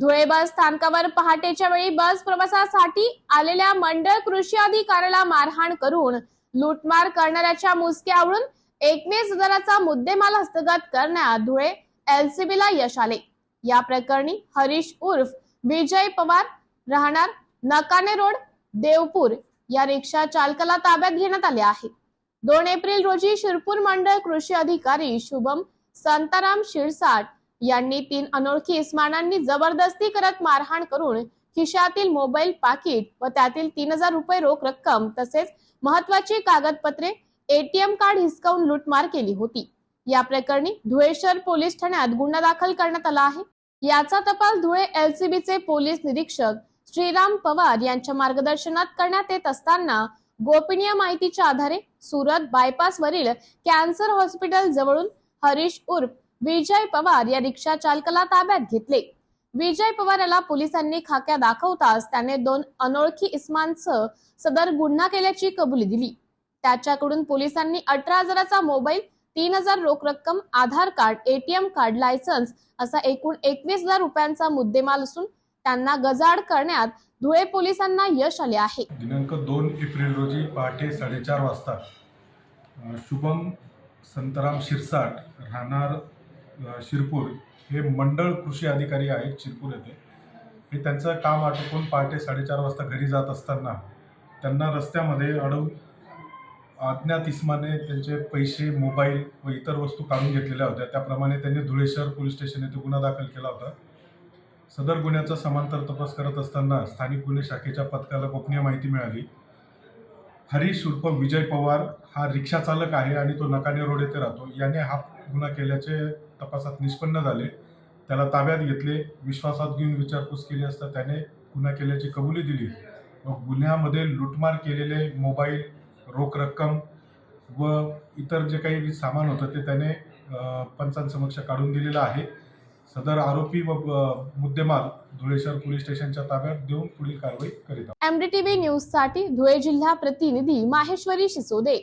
धुळे बस स्थानकावर पहाटेच्या वेळी बस प्रवासासाठी आलेल्या मंडळ कृषी अधिकाऱ्याला मारहाण करून लूटमार करणाऱ्याच्या मुसक्यावरून एकवीस हजाराचा मुद्देमाल हस्तगत करण्यात धुळे एलसीबीला यश आले. या प्रकरणी हरीश उर्फ विजय पवार राहणार नकाने रोड देवपूर या रिक्षा चालकाला ताब्यात घेण्यात आले आहे. दोन एप्रिल रोजी शिरपूर मंडळ कृषी अधिकारी शुभम संताराम शिरसाट यांनी तीन अनोळखी इस्मानांनी जबरदस्ती करत मारहाण करून खिशातील मोबाईल पाकिट व त्यातील तीन हजार रुपये रोख रक्कम तसेच महत्वाची कागदपत्रे एटीएम कार्ड हिसकावून लूटमार केली होती. या प्रकरणी धुळे शहर पोलीस ठाण्यात गुन्हा दाखल करण्यात आला आहे. याचा तपास धुळे एलसीबीचे पोलीस निरीक्षक श्रीराम पवार यांच्या मार्गदर्शनात करण्यात येत असताना गोपनीय माहितीच्या आधारे सुरत बायपास वरील कॅन्सर हॉस्पिटल जवळून हरीश उर्फ विजय पवार या रिक्षा चालकाला ताब्यात घेतले. विजय पवार याला पोलिसांनी खाक्या दाखवताच त्याने दोन अनोळखी इस्मांसह सदर गुन्हा केल्याची कबुली दिली. त्याच्याकडून पोलिसांनी अठरा हजाराचा मोबाईल तीन हजार रोख रक्कम Aadhaar card ATM card licence असा एकूण एकवीस हजार रुपयांचा मुद्देमाल असून त्यांना गजाड करण्यात धुळे पोलिसांना यश आले आहे. दिनांक दोन एप्रिल रोजी पहाटे साडेचार वाजता शुभम संतराम शिरसाट राहणार शिरपूर हे मंडळ कृषी अधिकारी आहेत शिरपूर येथे. हे त्यांचं काम आटोपून पहाटे साडेचार वाजता घरी जात असताना त्यांना रस्त्यामध्ये अडवून अज्ञात इस्माने त्यांचे पैसे मोबाईल व इतर वस्तू काढून घेतलेल्या होत्या. त्याप्रमाणे त्यांनी धुळे शहर पोलीस स्टेशन येथे गुन्हा दाखल केला होता. सदर गुन्ह्याचा समांतर तपास करत असताना स्थानिक गुन्हे शाखेच्या पथकाला गोपनीय माहिती मिळाली. हरीश उर्फ विजय पवार हा रिक्षा चालक आहे आणि तो नकाने रोड येथे राहतो. याने हा गुन्हा केल्याचे तपासात निष्पन्न झाले. त्याला ताब्यात घेतले विश्वासात घेऊन विचारपूस केली असता त्याने गुन्हा केल्याची कबुली दिली. व गुन्ह्यामध्ये लुटमार केलेले मोबाईल रोख रक्कम व इतर जे काही सामान होतं ते त्याने पंचांसमक्ष काढून दिलेलं आहे. सदर आरोपी व मुद्देमाल धुळे शहर पोलीस स्टेशनच्या ताब्यात देऊन पुढील कारवाई करीत एमडी टीव्ही न्यूजसाठी धुळे जिल्हा प्रतिनिधी माहेश्वरी शिसोदे.